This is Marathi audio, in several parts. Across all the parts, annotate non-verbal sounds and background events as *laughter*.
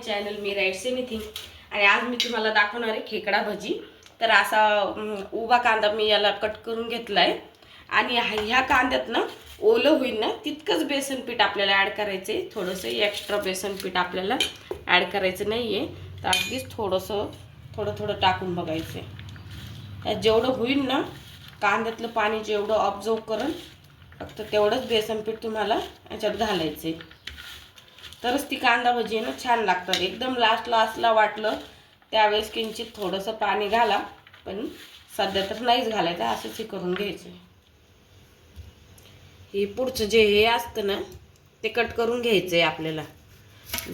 चॅनल मी राईट्स एनिथिंग आणि आज मी तुम्हाला दाखवणार आहे खेकडा भजी. तर असा उभा कांदा मी याला कट करून घेतला आहे आणि ह्या कांद्यात ना ओलं होईल ना तितकंच बेसन पीठ आपल्याला ॲड करायचं आहे थोडंसं एक्स्ट्रा बेसन पीठ आपल्याला ॲड करायचं नाही आहे तर अगदीच थोडंसं थोडं थोडं टाकून बघायचं आहे जेवढं होईल ना कांद्यातलं पाणी जेवढं ऑब्झर्व करेल फक्त तेवढंच बेसन पीठ तुम्हाला याच्यात घालायचं आहे तरच ती कांदा भजी ना छान लागतात. एकदम लास्ट लास्टला वाटलं त्यावेळेस किंचित थोडंसं पाणी घाला. पण सध्या तर नाहीच घालायचं असंच हे करून घ्यायचं. हे पुढचं जे हे असतं ना ते कट करून घ्यायचं आहे आपल्याला.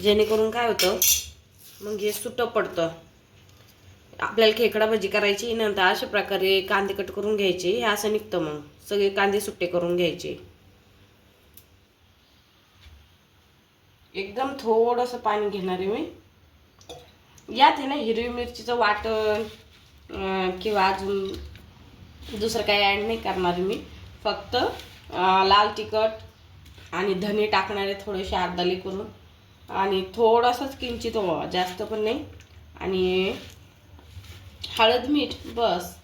जेणेकरून काय होतं मग हे सुटं पडतं. आपल्याला खेकडा भजी करायची नंतर अशा प्रकारे कांदे कट करून घ्यायचे हे असं निघतं मग. सगळे कांदे सुट्टे करून घ्यायचे. एकदम थोडंसं पाणी घेणार आहे मी. यात आहे ना हिरवी मिरचीचं वाटण किंवा अजून दुसरं काही ॲड नाही करणार मी. फक्त लाल तिखट आणि धने टाकणारे थोडेसे अर्धाले करून. आणि थोडंसंच किंचित व्हावा जास्त पण नाही. आणि हळद मीठ बस.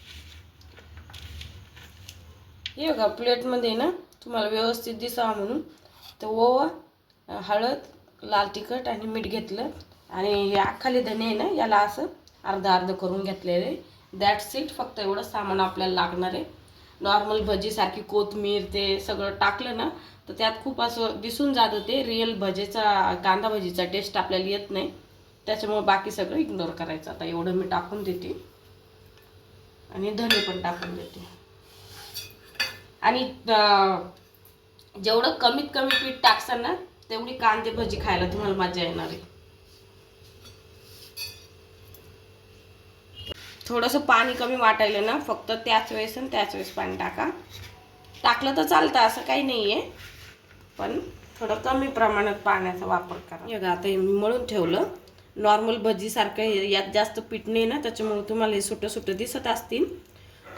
हे बघा प्लेटमध्ये ना तुम्हाला व्यवस्थित दिसावं म्हणून. तर ओवा हळद लाल तिखट आणि मीठ घेतलं. आणि हे अख्खाले धने आहे ना याला असं अर्ध अर्ध करून घेतलेलं आहे. दॅट्स इट फक्त एवढं सामान आपल्याला लागणार आहे. नॉर्मल भजीसारखी कोथमीर ते सगळं टाकलं ना तर त्यात खूप असं दिसून जातं ते रिअल भजेचा कांदा भजीचा टेस्ट आपल्याला येत नाही. त्याच्यामुळे बाकी सगळं इग्नोर करायचं. आता एवढं मी टाकून देते. आणि धने पण टाकून देते. आणि जेवढं कमीत कमी पीठ टाकसान ना तेवढी कांदे भजी खायला तुम्हाला मजा येणार आहे. थोडंसं पाणी कमी वाटायला ना फक्त त्याच वेळेस आणि त्याच वेळेस पाणी टाका. टाकलं तर चालतं असं काही नाही आहे पण थोडं कमी प्रमाणात पाण्याचा वापर करा. बघा आता हे मी मळून ठेवलं. नॉर्मल भजीसारखं यात जास्त पीठ नाही ना त्याच्यामुळे तुम्हाला हे सुटं सुटं दिसत असतील.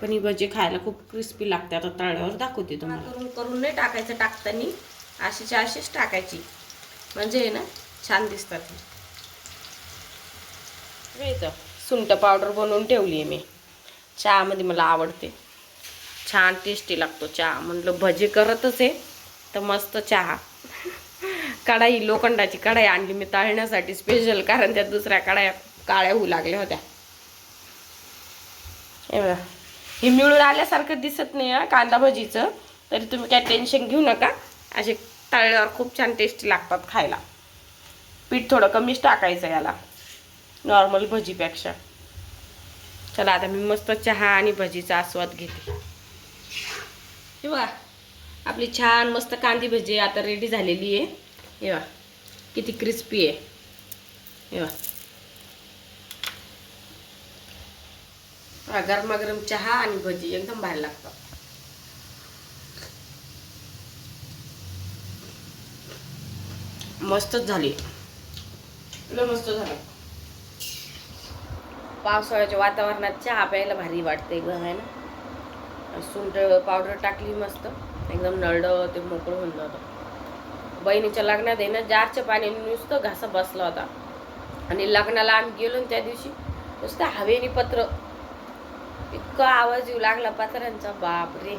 पण ही भजी खायला खूप क्रिस्पी लागते. आता तळ्यावर दाखवते तुम्हाला. करून करून नाही टाकायचं टाकताना. अशीच्या अशीच टाकायची. म्हणजे आहे ना छान दिसतात हे. पावडर बनवून ठेवली आहे मी. चहामध्ये मला आवडते. छान टेस्टी लागतो चहा. म्हटलं भजी करतच आहे तर मस्त चहा. कढाई लोखंडाची कढाई आणली मी तळण्यासाठी स्पेशल कारण त्या दुसऱ्या कढाया काळ्या होऊ लागल्या होत्या. हे हे मिळून आल्यासारखं दिसत नाही कांदा भजीचं. तरी तुम्ही काय टेन्शन घेऊ नका. असे तळल्यावर खूप छान टेस्टी लागतात खायला. पीठ थोडं कमीच टाकायचं याला. नॉर्मल भजीपेक्षा. चला आता मी मस्त चहा आणि भजीचा आस्वाद घेते. हे बघा आपली छान मस्त कांदी भजी आता रेडी झालेली आहे. हे बघा किती क्रिस्पी आहे. हे बघा. गरमागरम चहा आणि भजी एकदम भारी लागतं मस्तच झाली. लय मस्त झालं. पावसाळ्याच्या वातावरणात चहा प्यायला भारी वाटते एकदम आहे ना? सुंठ पावडर टाकली मस्त. एकदम नळडं ते मोकळं होऊन जातं. बहिणीच्या लग्नात आहे ना जारच्या पाण्याने नुसतं घासा बसला होता. आणि लग्नाला आम्ही गेलो ना त्या दिवशी नुसतं हवेने पत्र. इतका आवाज येऊ लागला पत्र्यांचा बाप रे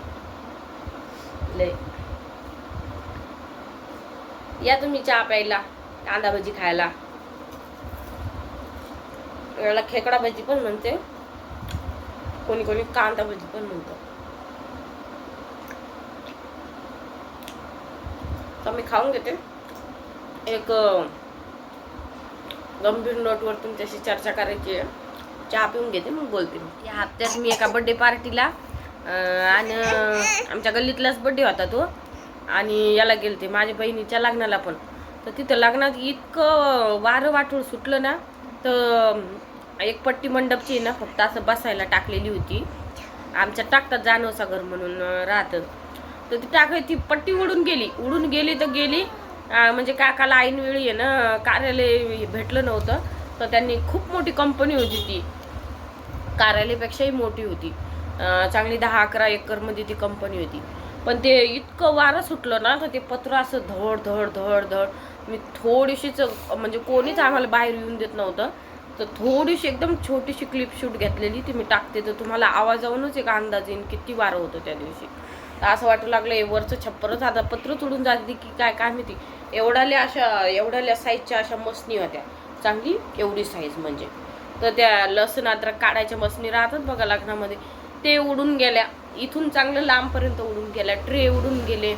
लय. या तुम्ही चहा प्यायला कांदा भजी खायला. याला खेकडा भजी पण म्हणते. कोणी कोणी कांदा भजी पण म्हणतो. तर मी खाऊन घेते. एक गंभीर नोटवर तुमच्याशी चर्चा करायची आहे. चहा पिऊन घेते मग बोलते मी. या हप्त्यात मी एका बड्डे पार्टीला आणि आमच्या गल्लीतलाच बड्डे होता तो. आणि याला गेले होते माझ्या बहिणीच्या लग्नाला पण. तर तिथं लग्नात इतकं वारं वाटून सुटलं ना तर एक पट्टी मंडपची आहे ना फक्त असं बसायला टाकलेली होती. आमच्या टाकतात जानवसा घर म्हणून राहतं. तर ती टाकाय ती पट्टी उडून गेली. उडून गेली तर गेली. म्हणजे काकाला ऐनवेळी आहे ना कार्यालय भेटलं नव्हतं. तर त्यांनी खूप मोठी कंपनी होती ती. कार्यालयापेक्षाही मोठी होती. चांगली दहा अकरा एकरमध्ये ती कंपनी होती. पण ते इतकं वारं सुटलं ना तर ते पत्र असं धड धड धड धड. मी थोडीशीच म्हणजे कोणीच आम्हाला बाहेर येऊन देत नव्हतं. तर थोडीशी एकदम छोटीशी क्लिप शूट घेतलेली ती मी टाकते. तर तुम्हाला आवाजावरूनच एक अंदाज येईन किती वारं होतं त्या दिवशी. तर असं वाटू लागलं हे वरचं छप्परच आता पत्रच उडून जाते की काय काय माहिती. एवढ्याल्या अशा एवढ्याल्या साईजच्या अशा मसनी होत्या. चांगली? एवढी साईज म्हणजे. तर त्या लसूण अद्रक काढायच्या मसनी राहतात बघा लग्नामध्ये. ते उडून गेल्या. इथून चांगलं लांबपर्यंत उडून गेला. ट्रे उडून गेले.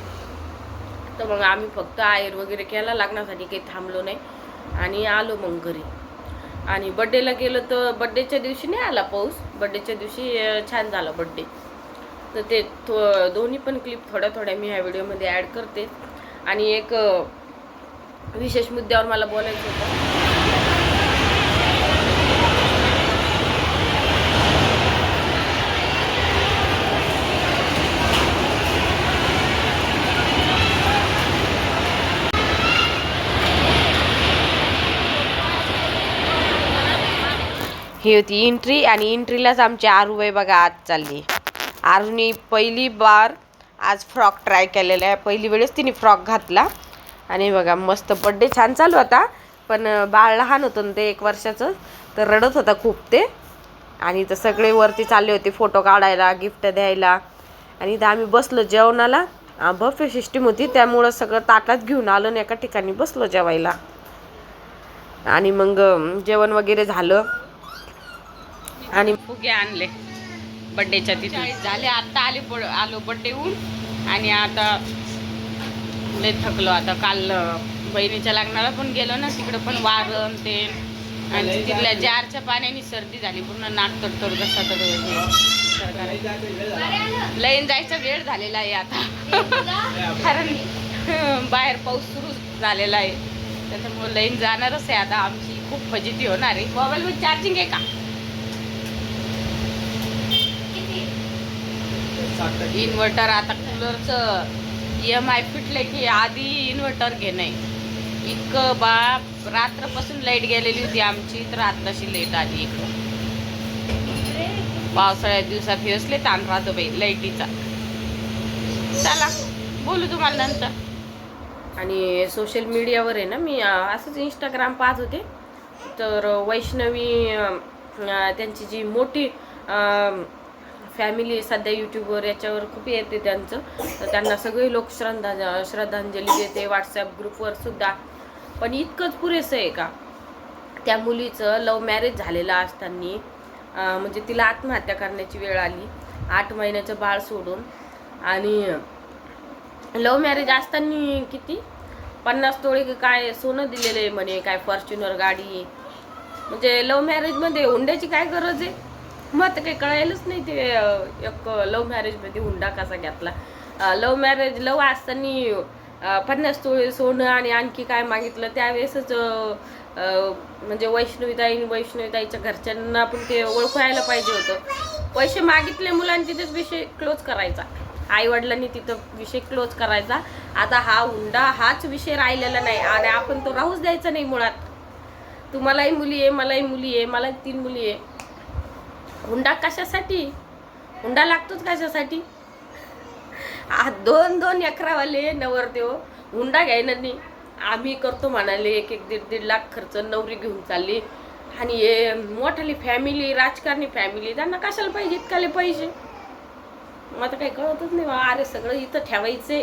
तर मग आम्ही फक्त आयर वगैरे केला. लागण्यासाठी काही थांबलो नाही. आणि आलो मग घरी. आणि बड्डेला गेलो तर बड्डेच्या दिवशी नाही आला पाऊस. बड्डेच्या दिवशी छान झाला बड्डे तर ते थो दोन्ही पण क्लिप थोड्या थोड्या मी ह्या व्हिडिओमध्ये ॲड करते. आणि एक विशेष मुद्द्यावर मला बोलायचं होतं. ही होती इंट्री आणि इंट्रीलाच आमची आरूबाई बघा आज चालली. आरूने पहिली बार आज फ्रॉक ट्राय केलेला आहे. पहिली वेळेस तिने फ्रॉक घातला. आणि बघा मस्त बड्डे छान चालू होता पण बाळ लहान होतं ना ते एक वर्षाचं तर रडत होता खूप ते. आणि तर सगळे वरती चालले होते फोटो काढायला गिफ्ट द्यायला. आणि इथं आम्ही बसलो जेवणाला. बफे सिस्टीम होती. त्यामुळं सगळं ताटात घेऊन आलो आणि एका ठिकाणी बसलो जेवायला. आणि मग जेवण वगैरे झालं. आणि फुगे आणले. बड्डेच्या तिथे झाले आता आले ब- आलो बड्डे होऊन आणि आता लय थकलो आता. काल बहिणीच्या लग्नाला पण गेलो ना तिकडं पण वारण ते. आणि तिथल्या जारच्या पाण्याने सर्दी झाली. पूर्ण नाक तडतड कसा तर लईन जायचा वेळ झालेला आहे आता. कारण बाहेर पाऊस सुरू झालेला आहे. त्याच्यामुळे लईन जाणारच आहे आता. आमची खूप फजिती होणार आहे. मोबाईलवर चार्जिंग आहे का? इन्व्हर्टर आता कूलरचं ई एम आय फिटले की आधी इन्व्हर्टर घेणं आहे इतकं बाप रात्रपासून लाइट गेलेली होती आमची तर आत्ताशी लाइट आली इकडं. पावसाळ्यात दिवसात हे असले ताण राहतो बाई लाईटीचा चला बोलू तुम्हाला नंतर. आणि सोशल मीडियावर आहे ना मी असंच इंस्टाग्राम पाहत होते. तर वैष्णवी त्यांची जी मोठी फॅमिली सध्या यूट्यूबवर याच्यावर खूप येते त्यांचं. तर त्यांना सगळे लोक श्रद्धा श्रद्धांजली देते. व्हॉट्सॲप ग्रुपवर सुद्धा. पण इतकंच पुरेसं आहे का? त्या मुलीचं लव मॅरेज झालेलं असताना म्हणजे तिला आत्महत्या करण्याची वेळ आली. आठ महिन्याचं बाळ सोडून. आणि लव मॅरेज असताना किती? पन्नास तोळे काय सोनं दिलेलं आहे म्हणे काय फॉर्च्युनर गाडी. म्हणजे लव्ह मॅरेजमध्ये हुंड्याची काय गरज आहे? मग आता काही कळायलाच नाही ते एक लव मॅरेजमध्ये हुंडा कसा घेतला. लव्ह मॅरेज लव असताना पन्नास तोळे सोनं आणि आणखी काय मागितलं त्यावेळेसच म्हणजे वैष्णवीताई वैष्णवीताईच्या घरच्यांना पण ते ओळखायला पाहिजे होतं. पैसे मागितले मुलांनी तिथेच विषय क्लोज करायचा. आई वडिलांनी तिथं विषय क्लोज करायचा. आता हा हुंडा हाच विषय राहिलेला नाही आणि आपण तो राहूच द्यायचा नाही मुळात. तू मलाही मुली आहे मलाही मुली आहे मला तीन मुली आहे. हुंडा कशासाठी? हुंडा लागतोच कशासाठी? आ दोन दोन अकरावाले नवरदेव हुंडा घ्यायना नाही. आम्ही करतो म्हणाले एक एक दीड दीड लाख खर्च नवरी घेऊन चालली. आणि हे मोठाली फॅमिली राजकारणी फॅमिली त्यांना कशाला पाहिजे इतकाले पाहिजे मग आता काही कळतच नाही बा. अरे सगळं इथं ठेवायचे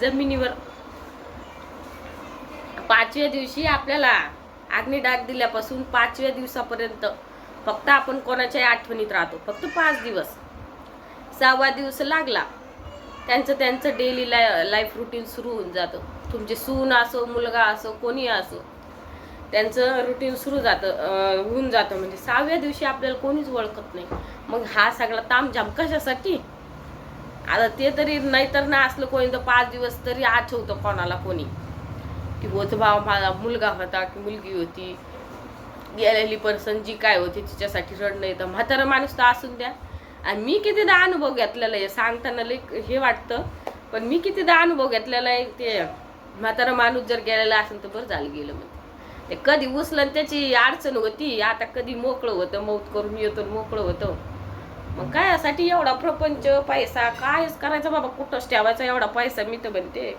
जमिनीवर. पाचव्या दिवशी आपल्याला अग्नी डाग दिल्यापासून पाचव्या दिवसापर्यंत फक्त आपण कोणाच्याही आठवणीत राहतो. फक्त पाच दिवस. सहावा दिवस लागला. त्यांचं त्यांचं डेली लाय लाईफ रुटीन सुरू होऊन जातं. तुमचे सून असो मुलगा असो कोणी असो त्यांचं रुटीन सुरू जातं होऊन जातं. म्हणजे सहाव्या दिवशी आपल्याला कोणीच ओळखत नाही. मग हा सगळा तामझाम कशासाठी? आता ते तरी नाहीतर ना असलं कोणी तर पाच दिवस तरी आठवतं कोणाला कोणी. की होत भाव माझा मुलगा होता की मुलगी होती गेलेली पर्सन जी काय होती तिच्यासाठी रडणं येतं म्हातारा माणूस तर असून द्या. आणि मी कितीदा अनुभव घेतलेला आहे सांगताना लई हे वाटतं. पण मी कितीदा अनुभव घेतलेला आहे ते म्हातारा माणूस जर गेलेला असेल तर बरं झालं गेलं म्हणते ते कधी उचलं आणि त्याची अडचण होती आता कधी मोकळं होतं मौत करून येतो मोकळं होतं. मग काय यासाठी एवढा प्रपंच पैसा कायच करायचा बाबा कुठंच ठेवायचा एवढा पैसा मी तर म्हणते.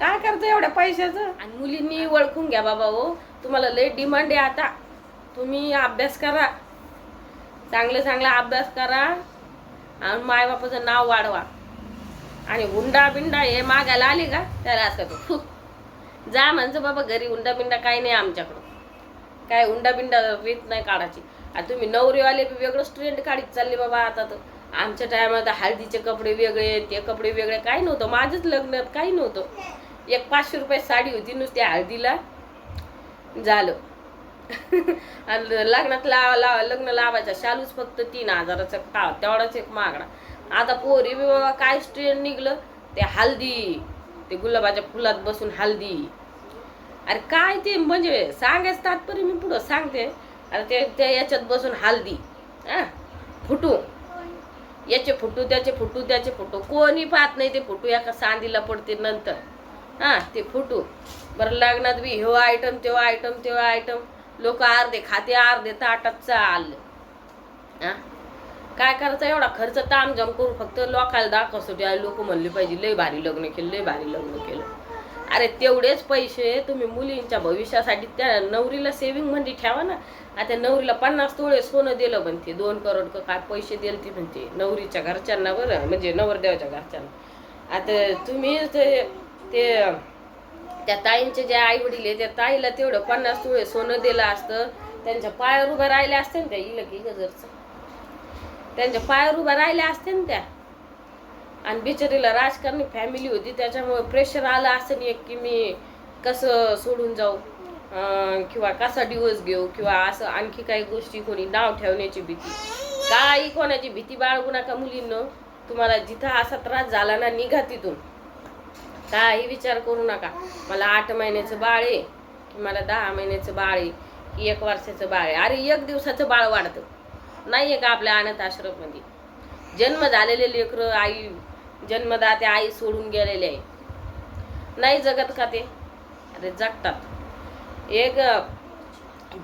काय करतं एवढ्या पैशाचं? आणि मुलींनी ओळखून घ्या बाबा हो तुम्हाला लय डिमांड आहे आता. तुम्ही अभ्यास करा. चांगला चांगला अभ्यास करा आणि मायबापाचं नाव वाढवा. आणि हुंडा बिंडा हे मागायला आली का? त्याला असं करू. जा म्हणजे बाबा घरी हुंडा बिंडा काही नाही आमच्याकडं. काय हुंडा बिंडा रीत नाही काढायची. आणि तुम्ही नवरीवाले बी वेगळंच ट्रेंड काढीत चालले बाबा आता तर. आमच्या टायमात हळदीचे कपडे वेगळे ते कपडे वेगळे काही नव्हतं. माझंच लग्नात काही नव्हतं. एक पाचशे रुपये साडी होती नुसती हळदीला. झालं. *laughs* लग्नात लावा लावा लग्न लावायचा शालूच फक्त तीन हजाराचा का तेवढाच एक महागडा आता पोरी बी बाबा काय स्ट्रेन निघलं? ते हल्दी. ते गुलाबाच्या फुलात बसून हल्दी. अरे काय ते म्हणजे सांगायचं तात्पर्य मी पुढं सांगते. अरे ते त्या याच्यात बसून हल्दी. हा? फुटू. याचे फुटू त्याचे फुटू त्याचे फुटू. कोणी पाहत नाही ते फुटू एका सांदीला पडते नंतर. हा ते फुटू. बरं लग्नात बी ह्यो आयटम तेव्हा आयटम तेव्हा आयटम लोक अर्धे खाते अर्धे ताटात चाल. हा काय करायचं? एवढा खर्च तामजाम करून फक्त लोकाला दाखवसाठी लोक म्हणले पाहिजे लय भारी लग्न केलं लय भारी लग्न केलं. अरे तेवढेच पैसे तुम्ही मुलींच्या भविष्यासाठी त्या नवरीला सेविंग म्हणजे ठेवा ना. आता नवरीला पन्नास तोळे सोनं दिलं म्हणते दोन करोड का काय पैसे दिले ती म्हणते नवरीच्या घरच्यांना बरं म्हणजे नवरदेवाच्या घरच्यांना. आता तुम्ही ते ते त्या ताईंचे जे आई वडील आहे त्या ताईला तेवढं पन्नास तुळे सोनं दिलं असतं. त्यांच्या पायावर उभं राहिल्या असते ना त्या इलकी गजरचं त्यांच्या पायावर उभ्या राहिल्या असते ना त्या. आणि बिचारीला राजकारणी फॅमिली होती त्याच्यामुळे प्रेशर आलं असं नाही की मी कसं सोडून जाऊ किंवा कसा डिवोर्स घेऊ किंवा असं आणखी काही गोष्टी कोणी नाव ठेवण्याची भीती. काही कोणाची भीती बाळगू नका मुलींनो. तुम्हाला जिथं असा त्रास झाला ना निघा तिथून. काही विचार करू नका. मला आठ महिन्याचं बाळ आहे की मला दहा महिन्याचं बाळ आहे की एक वर्षाचं बाळ आहे. अरे एक दिवसाचं बाळ वाढतं. नाही आहे का आपल्या अनाथ आश्रममध्ये? जन्म झालेले लेकरं आई जन्मदाते आई सोडून गेलेले आहे. नाही जगत का ते? अरे जगतात. एक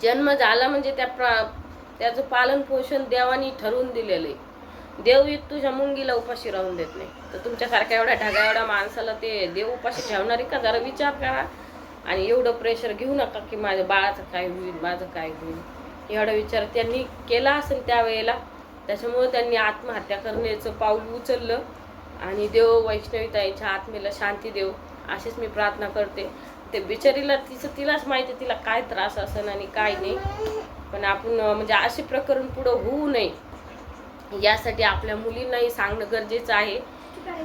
जन्म झाला म्हणजे त्या प्रा त्याचं पालन पोषण देवानी ठरवून दिलेलं आहे. देव तुझ्या मुंगीला उपाशी राहून देत नाही. तर तुमच्यासारख्या एवढ्या ढगा एवढ्या माणसाला ते देव उपाशी ठेवणारी का? जरा विचार करा. आणि एवढं प्रेशर घेऊ नका की माझ्या बाळाचं काय होईल माझं काय होईल. एवढा विचार त्यांनी केला असेल त्यावेळेला त्याच्यामुळे त्यांनी आत्महत्या करण्याचं पाऊल उचललं. आणि देव वैष्णवीताईच्या आत्मेला शांती देव अशीच मी प्रार्थना करते. ते बिचारीला तिचं तिलाच माहिती तिला काय त्रास असेल आणि काय नाही. पण आपण म्हणजे असे प्रकरण पुढं होऊ नये. यासाठी आपल्या मुलींनाही सांगणं गरजेचं आहे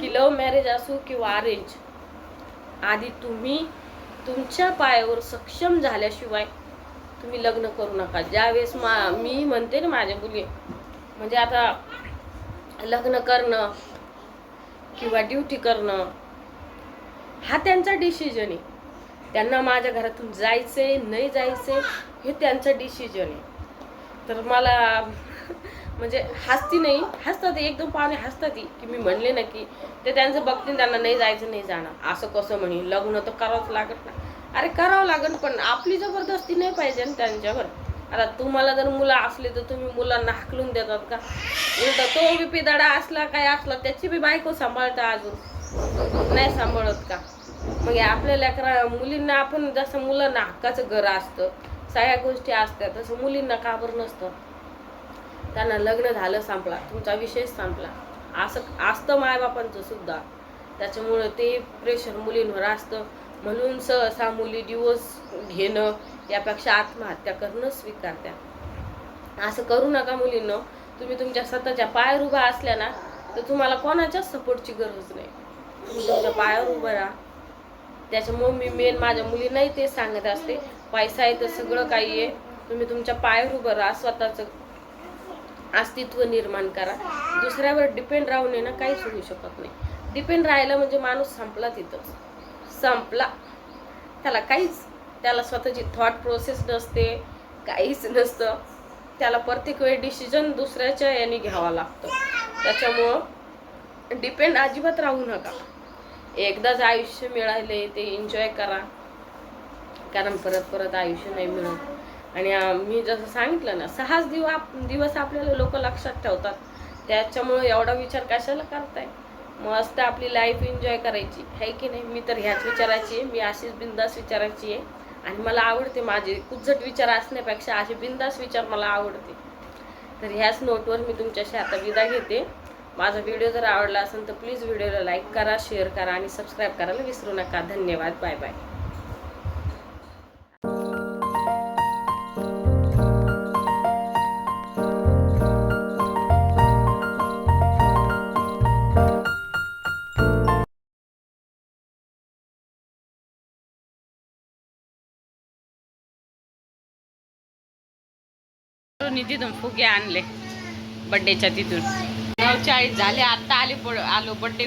की लव्ह मॅरेज असो किंवा अरेंज आधी तुम्ही तुमच्या पायावर सक्षम झाल्याशिवाय तुम्ही लग्न करू नका. ज्यावेळेस मा मी म्हणते ना माझ्या मुली म्हणजे आता लग्न करणं किंवा ड्युटी करणं हा त्यांचा डिसिजन आहे. त्यांना माझ्या घरातून जायचंय नाही जायचंय हे त्यांचं डिसिजन आहे. तर मला म्हणजे हसती नाही. हसतात एकदम पाहुणे हसतात ती की मी म्हणले ना की ते त्यांचं बघतील त्यांना नाही जायचं नाही जाणं असं कसं म्हणे लग्न तर करावंच लागत ना. अरे करावं लागेल पण आपली जबरदस्ती नाही पाहिजे ना त्यांच्यावर. आता तुम्हाला जर मुलं असली तर तुम्ही मुलांना हाकलून देतात का? उलट तो बी पिदाडा असला काय असला त्याची बी बायको सांभाळता अजून. नाही सांभाळत का? मग आपल्या लेकरा मुलींना आपण जसं मुलांना हक्काचं घर असतं सगळ्या गोष्टी असतात तसं मुलींना का बरं नसतं? त्यांना लग्न झालं संपला. तुमचा विषय संपला. असं असतं मायबापांचं सुद्धा. त्याच्यामुळं ते प्रेशर मुलींवर असतं. म्हणून सहसा मुली डिवोर्स घेणं यापेक्षा आत्महत्या करणं स्वीकारत्या असं करू नका मुलींना. तुम्ही तुमच्या स्वतःच्या पायावर उभा असल्या ना तर तुम्हाला कोणाच्याच सपोर्टची गरज नाही. तुम्ही तुमच्या पायावर उभं राहा. त्याच्यामुळे मी मेन माझ्या मुलींनाही ते सांगत असते. पैसा आहे तर सगळं काही आहे. तुम्ही तुमच्या पायावर उभं राहा. स्वतःचं अस्तित्व निर्माण करा. दुसऱ्यावर डिपेंड राहून येणं ना काहीच होऊ शकत नाही. डिपेंड राहिलं म्हणजे माणूस संपला तिथंच संपला. त्याला काहीच त्याला स्वतःची थॉट प्रोसेस नसते काहीच नसतं. त्याला प्रत्येक वेळी डिसिजन दुसऱ्याच्या याने घ्यावा लागतो. त्याच्यामुळं डिपेंड अजिबात राहू नका. एकदाच आयुष्य मिळाले ते एन्जॉय करा. कारण परत परत आयुष्य नाही मिळत. आणि मी जसं सांगितलं ना सहाच दिवस दिवस आपल्याला लोक लक्षात ठेवतात. त्याच्यामुळं एवढा विचार कशाला करताय? मस्त आपली लाईफ एन्जॉय करायची आहे की नाही? मी तर ह्याच विचारायची आहे मी अशीच बिंदास विचारायची आहे. आणि मला आवडते माझे कुजट विचार असण्यापेक्षा असे बिंदास विचार मला आवडते. तर ह्याच नोटवर मी तुमच्याशी आता विदा घेते. माझा व्हिडिओ जर आवडला असेल तर प्लीज व्हिडिओला लाईक करा शेअर करा आणि सबस्क्राईब करायला विसरू नका. धन्यवाद. बाय बाय मी तिथून फुगे आणले बड्डेच्या तिथून. नऊ चाळीस झाले आत्ता आले पड आलो बड्डे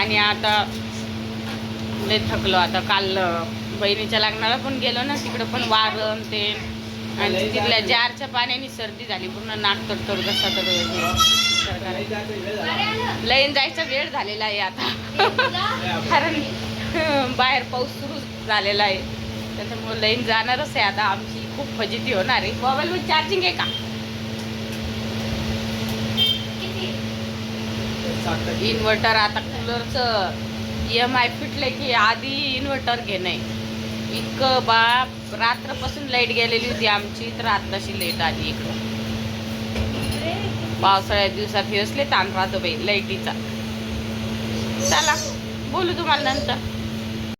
आणि आता लय थकलो आता. काल बहिणीच्या लग्नाला पण गेलो ना तिकडं पण वारण ते. आणि तिथल्या जारच्या पाण्याने सर्दी झाली पूर्ण नाक तडतड कसा तर लईन जायचा वेळ झालेला आहे आता. कारण बाहेर पाऊस सुरू झालेला आहे. त्याच्यामुळे लईन जाणारच आहे आता. आमची खूप फजिती होणार आहे. मोबाईलवर चार्जिंग आहे का? इन्व्हर्टर आता कूलरचं ई एम आय फिटले की आधी इन्व्हर्टर घेणं आहे. इतकं बाप रात्रपासून लाइट गेलेली होती आमची तर आत्ताशी लाइट आली इकडं. पावसाळ्यात दिवसात हे असले ताण राहतो बाई लाईटीचा. चला बोलू तुम्हाला नंतर.